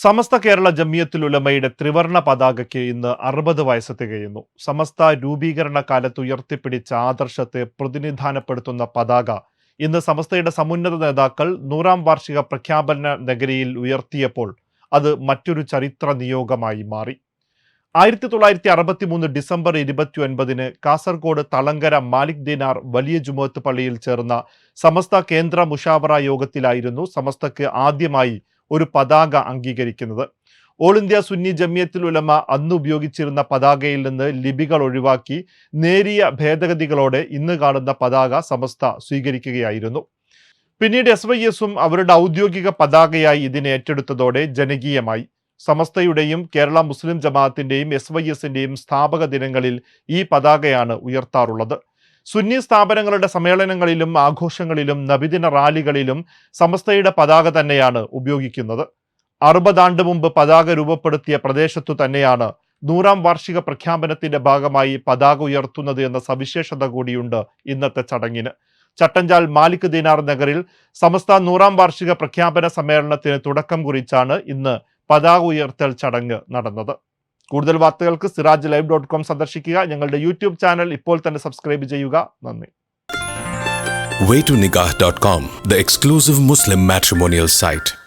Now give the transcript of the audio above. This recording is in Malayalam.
സമസ്ത കേരള ജമ്മിയത്തിൽ ഉലമയുടെ ത്രിവർണ പതാകയ്ക്ക് ഇന്ന് അറുപത് വയസ്സ് തികയുന്നു. സമസ്ത രൂപീകരണ കാലത്ത് ഉയർത്തിപ്പിടിച്ച ആദർശത്തെ പ്രതിനിധാനപ്പെടുത്തുന്ന പതാക ഇന്ന് സമസ്തയുടെ സമുന്നത നേതാക്കൾ നൂറാം വാർഷിക പ്രഖ്യാപന നഗരിയിൽ ഉയർത്തിയപ്പോൾ അത് മറ്റൊരു ചരിത്ര നിയോഗമായി മാറി. ആയിരത്തി തൊള്ളായിരത്തി അറുപത്തി മൂന്ന് ഡിസംബർ ഇരുപത്തി ഒൻപതിന് കാസർഗോഡ് തളങ്കര മാലിക് ദിനാർ വലിയ ജുമുഅത്ത് പള്ളിയിൽ ചേർന്ന സമസ്ത കേന്ദ്ര മുഷാവറ യോഗത്തിലായിരുന്നു സമസ്തക്ക് ആദ്യമായി ഒരു പതാക അംഗീകരിക്കുന്നത്. ഓൾ ഇന്ത്യ സുന്നി ജമിയത്തുൽ ഉലമ അന്ന് ഉപയോഗിച്ചിരുന്ന പതാകയിൽ നിന്ന് ലിപികൾ ഒഴിവാക്കി നേരിയ ഭേദഗതികളോടെ ഇന്ന് കാണുന്ന പതാക സമസ്ത സ്വീകരിക്കുകയായിരുന്നു. പിന്നീട് എസ് വൈ എസും അവരുടെ ഔദ്യോഗിക പതാകയായി ഇതിനെ ഏറ്റെടുത്തതോടെ ജനകീയമായി. സമസ്തയുടെയും കേരള മുസ്ലിം ജമാഅത്തിന്റെയും എസ് വൈ എസിന്റെയും സ്ഥാപക ദിനങ്ങളിൽ ഈ പതാകയാണ് ഉയർത്താറുള്ളത്. സുന്നി സ്ഥാപനങ്ങളുടെ സമ്മേളനങ്ങളിലും ആഘോഷങ്ങളിലും നബിദിന റാലികളിലും സമസ്തയുടെ പതാക തന്നെയാണ് ഉപയോഗിക്കുന്നത്. അറുപതാണ്ട് മുമ്പ് പതാക രൂപപ്പെടുത്തിയ പ്രദേശത്തു തന്നെയാണ് നൂറാം വാർഷിക പ്രഖ്യാപനത്തിന്റെ ഭാഗമായി പതാക ഉയർത്തുന്നത് എന്ന സവിശേഷത കൂടിയുണ്ട് ഇന്നത്തെ ചടങ്ങിന്. ചട്ടഞ്ചാൽ മാലിക് ദിനാർ നഗറിൽ സമസ്ത നൂറാം വാർഷിക പ്രഖ്യാപന സമ്മേളനത്തിന് തുടക്കം കുറിച്ചാണ് ഇന്ന് പതാക ഉയർത്തൽ ചടങ്ങ് നടന്നത്. കൂടുതൽ വാർത്തകൾക്ക് സിറാജ് ലൈവ് ഡോട്ട് കോം സന്ദർശിക്കുക. ഞങ്ങളുടെ യൂട്യൂബ് ചാനൽ ഇപ്പോൾ തന്നെ സബ്സ്ക്രൈബ് ചെയ്യുക. നന്ദി. Waytonikah.com, the exclusive Muslim matrimonial site.